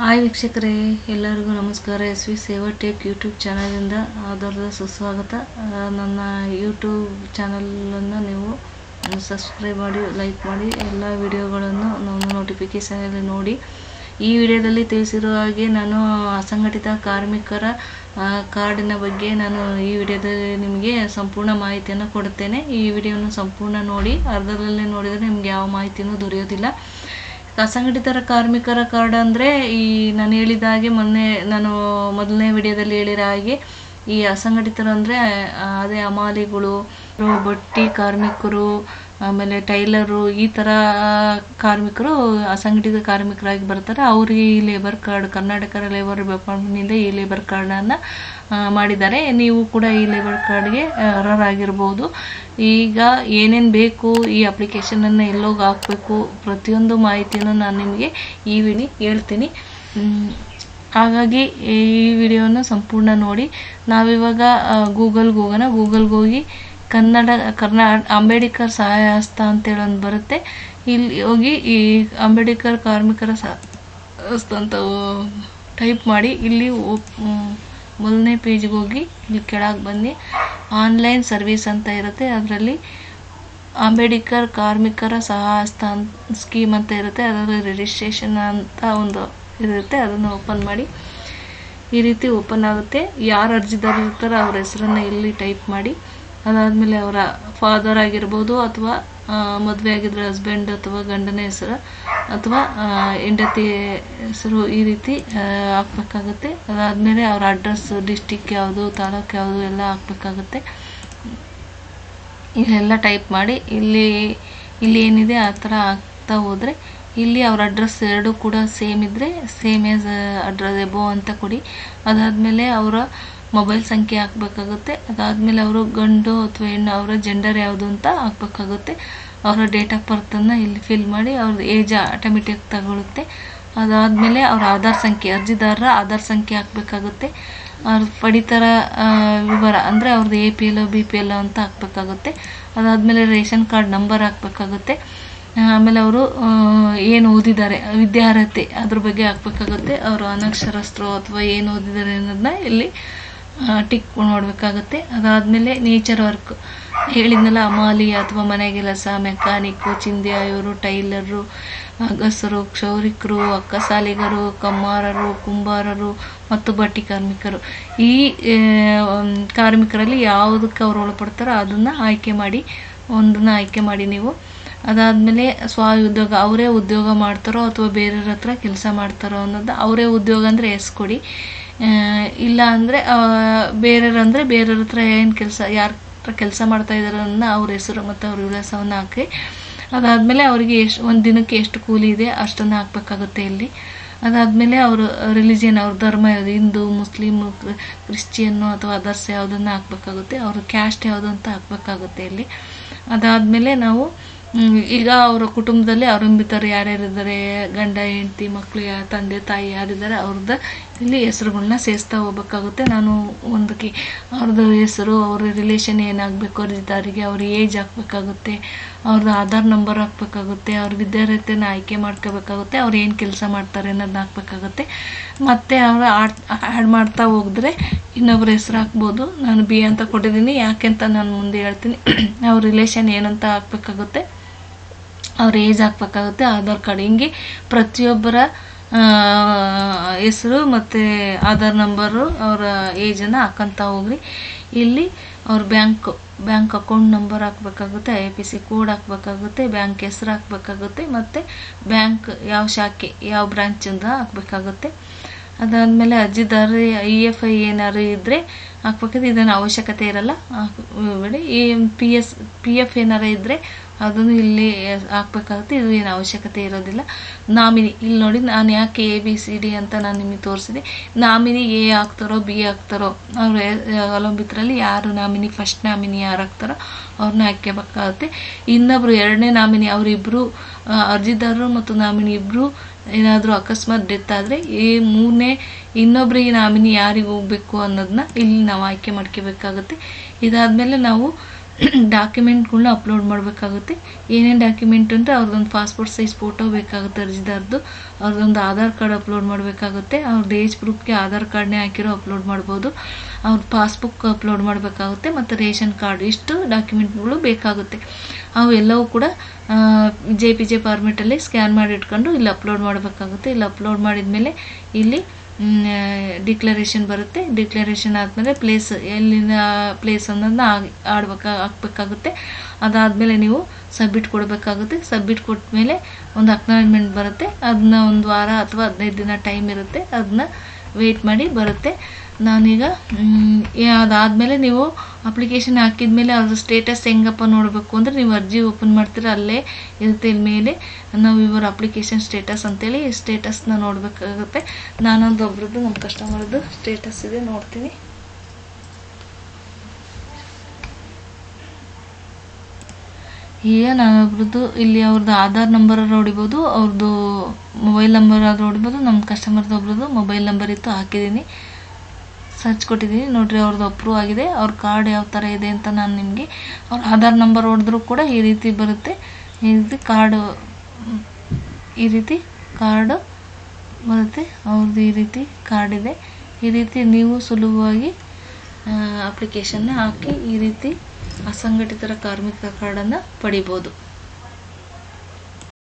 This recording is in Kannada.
ಹಾಯ್ ವೀಕ್ಷಕರೇ, ಎಲ್ಲರಿಗೂ ನಮಸ್ಕಾರ. S V Seva tech YouTube ಚಾನಲಿಂದ ಆಧಾರದ ಸುಸ್ವಾಗತ. ನನ್ನ ಯೂಟ್ಯೂಬ್ ಚಾನಲನ್ನು ನೀವು ಸಬ್ಸ್ಕ್ರೈಬ್ ಮಾಡಿ, ಲೈಕ್ ಮಾಡಿ, ಎಲ್ಲ ವಿಡಿಯೋಗಳನ್ನು ನಾನು ನೋಟಿಫಿಕೇಷನಲ್ಲಿ ನೋಡಿ. ಈ ವಿಡಿಯೋದಲ್ಲಿ ತಿಳಿಸಿರುವ ಹಾಗೆ ನಾನು ಅಸಂಘಟಿತ ಕಾರ್ಮಿಕರ ಕಾರ್ಡಿನ ಬಗ್ಗೆ ನಾನು ಈ ವಿಡಿಯೋದಲ್ಲಿ ನಿಮಗೆ ಸಂಪೂರ್ಣ ಮಾಹಿತಿಯನ್ನು ಕೊಡುತ್ತೇನೆ. ಈ ವಿಡಿಯೋನ ಸಂಪೂರ್ಣ ನೋಡಿ, ಅರ್ಧದಲ್ಲೇ ನೋಡಿದರೆ ನಿಮಗೆ ಯಾವ ಮಾಹಿತಿಯೂ ದೊರೆಯೋದಿಲ್ಲ. ಅಸಂಘಟಿತರ ಕಾರ್ಮಿಕರ ಕಾರ್ಡ್ ಅಂದರೆ ಈ ನಾನು ಹೇಳಿದ ಹಾಗೆ ಮೊನ್ನೆ ನಾನು ಮೊದಲನೇ ವಿಡಿಯೋದಲ್ಲಿ ಹೇಳಿರೋ ಹಾಗೆ ಈ ಅಸಂಘಟಿತರು ಅಂದರೆ ಅದೇ ಹಮಾಲಿಗಳು ಬಟ್ಟಿ ಕಾರ್ಮಿಕರು ಆಮೇಲೆ ಟೈಲರು ಈ ಥರ ಕಾರ್ಮಿಕರು, ಅಸಂಘಟಿತ ಕಾರ್ಮಿಕರಾಗಿ ಬರ್ತಾರೆ. ಅವರಿಗೆ ಈ ಲೇಬರ್ ಕಾರ್ಡ್ ಕರ್ನಾಟಕ ಲೇಬರ್ ಡಿಪಾರ್ಟ್ಮೆಂಟ್ನಿಂದ ಈ ಲೇಬರ್ ಕಾರ್ಡನ್ನು ಮಾಡಿದ್ದಾರೆ. ನೀವು ಕೂಡ ಈ ಲೇಬರ್ ಕಾರ್ಡ್ಗೆ ಅರ್ಹರಾಗಿರ್ಬೋದು. ಈಗ ಏನೇನು ಬೇಕು, ಈ ಅಪ್ಲಿಕೇಶನನ್ನು ಎಲ್ಲೋಗಿ ಹಾಕಬೇಕು, ಪ್ರತಿಯೊಂದು ಮಾಹಿತಿಯನ್ನು ನಾನು ನಿಮಗೆ ಈ ವಿಡಿ ಹೇಳ್ತೀನಿ. ಹಾಗಾಗಿ ಈ ವಿಡಿಯೋನ ಸಂಪೂರ್ಣ ನೋಡಿ. ನಾವಿವಾಗ ಗೂಗಲ್ಗೆ ಹೋಗೋಣ. ಗೂಗಲ್ಗೆ ಹೋಗಿ ಕನ್ನಡ ಕರ್ನಾ ಅಂಬೇಡ್ಕರ್ ಸಹಾಯ ಹಸ್ತ ಅಂತೇಳಿ ಒಂದು ಬರುತ್ತೆ. ಇಲ್ಲಿ ಹೋಗಿ ಈ ಅಂಬೇಡ್ಕರ್ ಕಾರ್ಮಿಕರ ಹಸ್ತ ಅಂತ ಟೈಪ್ ಮಾಡಿ ಇಲ್ಲಿ ಮೊದಲನೇ ಪೇಜ್ಗೆ ಹೋಗಿ ಇಲ್ಲಿ ಕೆಳಗೆ ಬನ್ನಿ. ಆನ್ಲೈನ್ ಸರ್ವಿಸ್ ಅಂತ ಇರುತ್ತೆ. ಅದರಲ್ಲಿ ಅಂಬೇಡ್ಕರ್ ಕಾರ್ಮಿಕರ ಸಹಾಯಸ್ತ ಸ್ಕೀಮ್ ಅಂತ ಇರುತ್ತೆ. ಅದರಲ್ಲಿ ರಿಜಿಸ್ಟ್ರೇಷನ್ ಅಂತ ಒಂದು ಇರುತ್ತೆ. ಅದನ್ನು ಓಪನ್ ಮಾಡಿ. ಈ ರೀತಿ ಓಪನ್ ಆಗುತ್ತೆ. ಯಾರು ಅರ್ಜಿದಾರರು ಇರ್ತಾರೋ ಅವ್ರ ಹೆಸರನ್ನು ಇಲ್ಲಿ ಟೈಪ್ ಮಾಡಿ. ಅದಾದಮೇಲೆ ಅವರ ಫಾದರ್ ಆಗಿರ್ಬೋದು ಅಥವಾ ಮದುವೆ ಆಗಿದ್ರೆ ಹಸ್ಬೆಂಡ್ ಅಥವಾ ಗಂಡನ ಹೆಸರು ಅಥವಾ ಹೆಂಡತಿ ಹೆಸರು ಈ ರೀತಿ ಹಾಕ್ಬೇಕಾಗತ್ತೆ ಹಾಕ್ಬೇಕಾಗುತ್ತೆ. ಅದಾದಮೇಲೆ ಅವ್ರ ಅಡ್ರೆಸ್ ಡಿಸ್ಟಿಕ್ ಯಾವುದು, ತಾಲೂಕು ಯಾವುದು ಎಲ್ಲ ಹಾಕ್ಬೇಕಾಗುತ್ತೆ. ಇಲ್ಲೆಲ್ಲ ಟೈಪ್ ಮಾಡಿ ಇಲ್ಲಿ ಇಲ್ಲಿ ಏನಿದೆ ಆ ಥರ ಹಾಕ್ತಾ ಹೋದರೆ ಇಲ್ಲಿ ಅವ್ರ ಅಡ್ರೆಸ್ ಎರಡು ಕೂಡ ಸೇಮ್ ಇದ್ದರೆ ಸೇಮ್ ಆಸ್ ಅಡ್ರೆಸ್ ಎಬೋ ಅಂತ ಕೊಡಿ. ಅದಾದಮೇಲೆ ಅವರ ಮೊಬೈಲ್ ಸಂಖ್ಯೆ ಹಾಕಬೇಕಾಗುತ್ತೆ. ಅದಾದಮೇಲೆ ಅವರು ಗಂಡು ಅಥವಾ ಹೆಣ್ಣು, ಅವರ ಜೆಂಡರ್ ಯಾವುದು ಅಂತ ಹಾಕಬೇಕಾಗುತ್ತೆ. ಅವರ ಡೇಟ್ ಆಫ್ ಬರ್ತನ್ನು ಇಲ್ಲಿ ಫಿಲ್ ಮಾಡಿ ಅವ್ರದ್ದು ಏಜ್ ಆಟೋಮೆಟಿಕ್ ತಗೊಳುತ್ತೆ. ಅದಾದಮೇಲೆ ಅವ್ರ ಆಧಾರ್ ಸಂಖ್ಯೆ, ಅರ್ಜಿದಾರರ ಆಧಾರ್ ಸಂಖ್ಯೆ ಹಾಕಬೇಕಾಗುತ್ತೆ. ಅವ್ರ ಪಡಿತರ ವಿವರ, ಅಂದರೆ ಅವ್ರದ್ದು A P L B P L ಅಂತ ಹಾಕಬೇಕಾಗುತ್ತೆ. ಅದಾದಮೇಲೆ ರೇಷನ್ ಕಾರ್ಡ್ ನಂಬರ್ ಹಾಕಬೇಕಾಗುತ್ತೆ. ಆಮೇಲೆ ಅವರು ಏನು ಓದಿದ್ದಾರೆ, ವಿದ್ಯಾರ್ಹತೆ ಅದ್ರ ಬಗ್ಗೆ ಹಾಕಬೇಕಾಗುತ್ತೆ. ಅವರು ಅನಕ್ಷರಸ್ಥರು ಅಥವಾ ಏನು ಓದಿದ್ದಾರೆ ಅನ್ನೋದನ್ನ ಇಲ್ಲಿ ಟಿಕ್ ಮಾಡಬೇಕಾಗುತ್ತೆ ಅದಾದಮೇಲೆ ನೇಚರ್ ವರ್ಕ್. ಹೇಳಿದ್ನಲ್ಲ ಅಮಾಲಿ ಅಥವಾ ಮನೆ ಕೆಲಸ ಮೆಕ್ಯಾನಿಕ್ಕು ಚಿಂದ್ಯ ಆಯೋರು ಟೈಲರು, ಅಗಸರು, ಕ್ಷೌರಿಕರು, ಅಕ್ಕಸಾಲಿಗರು, ಕಮ್ಮಾರರು, ಕುಂಬಾರರು ಮತ್ತು ಬಟ್ಟಿ ಕಾರ್ಮಿಕರು. ಈ ಕಾರ್ಮಿಕರಲ್ಲಿ ಯಾವುದಕ್ಕೆ ಅವ್ರು ಒಳಪಡ್ತಾರೋ ಅದನ್ನು ಆಯ್ಕೆ ಮಾಡಿ, ಒಂದನ್ನು ಆಯ್ಕೆ ಮಾಡಿ ನೀವು ಅದಾದಮೇಲೆ ಸ್ವ ಉದ್ಯೋಗ ಅವರೇ ಉದ್ಯೋಗ ಮಾಡ್ತಾರೋ ಅಥವಾ ಬೇರೆಯವ್ರ ಹತ್ರ ಕೆಲಸ ಮಾಡ್ತಾರೋ ಅನ್ನೋದು ಅವರೇ ಉದ್ಯೋಗ ಅಂದರೆ ಎಸ್ ಕೊಡಿ. ಇಲ್ಲ ಅಂದರೆ ಬೇರೆಯವ್ರು ಅಂದರೆ ಬೇರೆಯವ್ರ ಹತ್ರ ಏನು ಕೆಲಸ, ಯಾರ ಹತ್ರ ಕೆಲಸ ಮಾಡ್ತಾ ಅನ್ನೋ ಅವ್ರ ಹೆಸರು ಮತ್ತು ಅವ್ರ ವಿಳಾಸವನ್ನು ಹಾಕಿ. ಅದಾದಮೇಲೆ ಅವರಿಗೆ ಎಷ್ಟು, ಒಂದು ದಿನಕ್ಕೆ ಎಷ್ಟು ಕೂಲಿ ಇದೆ ಅಷ್ಟನ್ನು ಹಾಕಬೇಕಾಗುತ್ತೆ ಇಲ್ಲಿ. ಅದಾದಮೇಲೆ ಅವರು ರಿಲಿಜಿಯನ್ ಅವ್ರ ಧರ್ಮ ಯಾವುದು ಹಿಂದೂ, ಮುಸ್ಲಿಮ್ ಕ್ರಿಶ್ಚಿಯನ್ನು ಅಥವಾ ಅದರ್ಸ್ ಯಾವುದನ್ನು ಹಾಕಬೇಕಾಗುತ್ತೆ. ಅವರು ಕ್ಯಾಸ್ಟ್ ಯಾವುದು ಅಂತ ಹಾಕಬೇಕಾಗುತ್ತೆ ಇಲ್ಲಿ. ಅದಾದಮೇಲೆ ನಾವು ಈಗ ಅವರ ಕುಟುಂಬದಲ್ಲಿ ಅವಲಂಬಿತರು ಯಾರ್ಯಾರಿದ್ದಾರೆ? ಗಂಡ, ಹೆಂಡತಿ ಮಕ್ಕಳು ತಂದೆ, ತಾಯಿ ಯಾರಿದ್ದಾರೆ? ಅವ್ರದ್ದು ಇಲ್ಲಿ ಹೆಸರುಗಳನ್ನ ಸೇರಿಸ್ತಾ ಹೋಗ್ಬೇಕಾಗುತ್ತೆ. ನಾನು ಒಂದಕ್ಕೆ ಅವ್ರದ್ದು ಹೆಸರು, ಅವ್ರ ರಿಲೇಷನ್ ಏನಾಗಬೇಕು ಅರ್ಜಿದಾರಿಗೆ ಅವ್ರ ಏಜ್ ಹಾಕ್ಬೇಕಾಗುತ್ತೆ ಅವ್ರದ್ದು ಆಧಾರ್ ನಂಬರ್ ಹಾಕ್ಬೇಕಾಗುತ್ತೆ, ಅವ್ರ ವಿದ್ಯಾರ್ಹತೆಯನ್ನು ಆಯ್ಕೆ ಮಾಡ್ಕೋಬೇಕಾಗುತ್ತೆ, ಅವ್ರು ಏನು ಕೆಲಸ ಮಾಡ್ತಾರೆ ಅನ್ನೋದನ್ನ ಹಾಕ್ಬೇಕಾಗುತ್ತೆ. ಮತ್ತು ಆಡ್ ಆ್ಯಡ್ ಮಾಡ್ತಾ ಹೋಗಿದ್ರೆ ಇನ್ನೊಬ್ಬರ ಹೆಸ್ರು ಹಾಕ್ಬೋದು. ನಾನು ಬಿ ಅಂತ ಕೊಟ್ಟಿದ್ದೀನಿ. ಯಾಕೆ ಅಂತ ನಾನು ಮುಂದೆ ಹೇಳ್ತೀನಿ. ಅವ್ರ ರಿಲೇಷನ್ ಏನಂತ ಹಾಕ್ಬೇಕಾಗುತ್ತೆ. ಅವ್ರ ಏಜ್ ಹಾಕ್ಬೇಕಾಗುತ್ತೆ ಆಧಾರ್ ಕಾರ್ಡ್ ಹಿಂಗೆ ಪ್ರತಿಯೊಬ್ಬರ ಹೆಸರು ಮತ್ತು ಆಧಾರ್ ನಂಬರು ಅವರ ಏಜನ್ನು ಹಾಕಂತ ಹೋಗ್ರಿ. ಇಲ್ಲಿ ಅವ್ರ ಬ್ಯಾಂಕ್ ಬ್ಯಾಂಕ್ ಅಕೌಂಟ್ ನಂಬರ್ ಹಾಕ್ಬೇಕಾಗುತ್ತೆ ಐ ಪಿ ಸಿ ಕೋಡ್ ಹಾಕ್ಬೇಕಾಗುತ್ತೆ ಬ್ಯಾಂಕ್ ಹೆಸರು ಹಾಕ್ಬೇಕಾಗುತ್ತೆ, ಮತ್ತು ಬ್ಯಾಂಕ್ ಯಾವ ಶಾಖೆ, ಯಾವ ಬ್ರ್ಯಾಂಚಿಂದ ಹಾಕ್ಬೇಕಾಗುತ್ತೆ. ಅದಾದಮೇಲೆ ಅರ್ಜಿದಾರ ಇ ಎಫ್ ಐ ಏನಾದ್ರು ಇದ್ದರೆ ಹಾಕ್ಬೇಕಾದ್ರೆ ಇದನ್ನು ಅವಶ್ಯಕತೆ ಇರಲ್ಲ. ಹಾಕ್ಬೇಡಿ ಈ ಪಿ ಎಸ್ ಪಿ ಎಫ್ ಏನಾರು ಇದ್ದರೆ ಅದನ್ನು ಇಲ್ಲಿ ಹಾಕ್ಬೇಕಾಗುತ್ತೆ. ಇದು ಏನು ಅವಶ್ಯಕತೆ ಇರೋದಿಲ್ಲ. ನಾಮಿನಿ, ಇಲ್ಲಿ ನೋಡಿ, ನಾನು ಯಾಕೆ ಎ ಬಿ ಸಿ ಡಿ ಅಂತ ನಾನು ನಿಮಗೆ ತೋರಿಸಿದೆ. ನಾಮಿನಿ ಎ ಹಾಕ್ತಾರೋ ಬಿ ಹಾಕ್ತಾರೋ, ಅವ್ರು ಅವಲಂಬಿತರಲ್ಲಿ ಯಾರು ನಾಮಿನಿ ಫಸ್ಟ್ ನಾಮಿನಿ ಯಾರು ಹಾಕ್ತಾರೋ, ಅವ್ರನ್ನ ಹಾಕ್ಯಬೇಕಾಗುತ್ತೆ ಇನ್ನೊಬ್ರು ಎರಡನೇ ನಾಮಿನಿ ಅವರಿಬ್ಬರು ಅರ್ಜಿದಾರರು ಮತ್ತು ನಾಮಿನಿ ಇಬ್ಬರು ಏನಾದರೂ ಅಕಸ್ಮಾತ್ ಡೆತ್ ಆದರೆ, ಈ ಮೂರನೇ ಇನ್ನೊಬ್ಬರಿಗೆ ನಾಮಿನಿ ಯಾರಿಗೆ ಹೋಗಬೇಕು ಅನ್ನೋದನ್ನ ಇಲ್ಲಿ ನಾವು ಆಯ್ಕೆ ಮಾಡ್ಕೋಬೇಕಾಗುತ್ತೆ. ಇದಾದಮೇಲೆ ನಾವು ಡಾಕ್ಯುಮೆಂಟ್ಗಳನ್ನ ಅಪ್ಲೋಡ್ ಮಾಡಬೇಕಾಗುತ್ತೆ. ಏನೇನು ಡಾಕ್ಯುಮೆಂಟ್ ಅಂದರೆ ಅವ್ರದ್ದೊಂದು ಪಾಸ್ಪೋರ್ಟ್ ಸೈಜ್ ಫೋಟೋ ಬೇಕಾಗುತ್ತೆ ಅರ್ಜಿದಾರದ್ದು ಅವ್ರದ್ದೊಂದು ಆಧಾರ್ ಕಾರ್ಡ್ ಅಪ್ಲೋಡ್ ಮಾಡಬೇಕಾಗುತ್ತೆ. ಅವ್ರದ್ದು ಏಜ್ ಪ್ರೂಫ್ಗೆ ಆಧಾರ್ ಕಾರ್ಡ್ನೇ ಹಾಕಿರೋ ಅಪ್ಲೋಡ್ ಮಾಡ್ಬೋದು. ಅವ್ರ ಪಾಸ್ಬುಕ್ ಅಪ್ಲೋಡ್ ಮಾಡಬೇಕಾಗುತ್ತೆ ಮತ್ತು ರೇಷನ್ ಕಾರ್ಡ್ ಇಷ್ಟು ಡಾಕ್ಯುಮೆಂಟ್ಗಳು ಬೇಕಾಗುತ್ತೆ. ಅವು ಎಲ್ಲವೂ ಕೂಡ ಜೆ ಪಿ ಜೆ ಫಾರ್ಮೆಟಲ್ಲಿ ಸ್ಕ್ಯಾನ್ ಮಾಡಿ ಇಟ್ಕೊಂಡು ಇಲ್ಲಿ ಅಪ್ಲೋಡ್ ಮಾಡಬೇಕಾಗುತ್ತೆ. ಇಲ್ಲಿ ಅಪ್ಲೋಡ್ ಮಾಡಿದ ಮೇಲೆ ಇಲ್ಲಿ ಡಿಕ್ಲರೇಷನ್ ಬರುತ್ತೆ. ಡಿಕ್ಲರೇಷನ್ ಆದಮೇಲೆ ಪ್ಲೇಸ್ ಎಲ್ಲಿನ ಪ್ಲೇಸ್ ಅನ್ನೋದನ್ನ ಆಡ್ಬೇಕು, ಹಾಕ್ಬೇಕಾಗುತ್ತೆ. ಅದಾದಮೇಲೆ ನೀವು ಸಬ್ಮಿಟ್ ಕೊಡಬೇಕಾಗುತ್ತೆ. ಸಬ್ಮಿಟ್ ಕೊಟ್ಟ ಒಂದು ಅಕ್ನಾಲಜ್ಮೆಂಟ್ ಬರುತ್ತೆ. ಅದನ್ನ ಒಂದು ವಾರ ಅಥವಾ ಹದಿನೈದು ದಿನ ಟೈಮ್ ಇರುತ್ತೆ. ಅದನ್ನ ವೆಯ್ಟ್ ಮಾಡಿ ಬರುತ್ತೆ. ನಾನೀಗ ಅದಾದಮೇಲೆ ನೀವು ಅಪ್ಲಿಕೇಶನ್ ಹಾಕಿದ ಮೇಲೆ ಅದ್ರ ಸ್ಟೇಟಸ್ ಹೆಂಗಪ್ಪ ನೋಡಬೇಕು ಅಂದರೆ ನೀವು ಅರ್ಜಿ ಓಪನ್ ಮಾಡ್ತೀರ, ಅಲ್ಲೇ ಇರುತ್ತೆ ಮೇಲೆ. ನಾವು ಇವರ ಅಪ್ಲಿಕೇಶನ್ ಸ್ಟೇಟಸ್ ಅಂತೇಳಿ ಸ್ಟೇಟಸ್ನ ನೋಡಬೇಕಾಗುತ್ತೆ. ನಾನೊಂದು ಒಬ್ರದ್ದು ನಮ್ಮ ಕಸ್ಟಮರ್ದು ಸ್ಟೇಟಸ್ ಇದೆ, ನೋಡ್ತೀನಿ. ಈಗ ನಾನೊಬ್ರದ್ದು, ಇಲ್ಲಿ ಅವ್ರದ್ದು ಆಧಾರ್ ನಂಬರ್ ಹೊಡಿಬೋದು ಅವ್ರದ್ದು ಮೊಬೈಲ್ ನಂಬರ್ ಆದ್ರೂ ಹೊಡಿಬೋದು ನಮ್ಮ ಕಸ್ಟಮರ್ದು ಒಬ್ರದ್ದು ಮೊಬೈಲ್ ನಂಬರ್ ಇತ್ತು, ಹಾಕಿದ್ದೀನಿ. ಸರ್ಚ್ ಕೊಟ್ಟಿದ್ದೀನಿ ನೋಡ್ರಿ ಅವ್ರದ್ದು ಅಪ್ರೂವ್ ಆಗಿದೆ. ಅವ್ರ ಕಾರ್ಡ್ ಯಾವ ಥರ ಇದೆ ಅಂತ ನಾನು ನಿಮಗೆ ಅವ್ರ ಆಧಾರ್ ನಂಬರ್ ಹೊಡೆದ್ರೂ ಕೂಡ ಈ ರೀತಿ ಬರುತ್ತೆ. ಈ ರೀತಿ ಕಾರ್ಡು ಈ ರೀತಿ ಕಾರ್ಡು ಬರುತ್ತೆ. ಅವ್ರದ್ದು ಈ ರೀತಿ ಕಾರ್ಡ್ ಇದೆ. ಈ ರೀತಿ ನೀವು ಸುಲಭವಾಗಿ ಅಪ್ಲಿಕೇಶನ್ನ ಹಾಕಿ ಈ ರೀತಿ ಅಸಂಘಟಿತರ ಕಾರ್ಮಿಕ ಕಾರ್ಡನ್ನು ಪಡಿಬೋದು.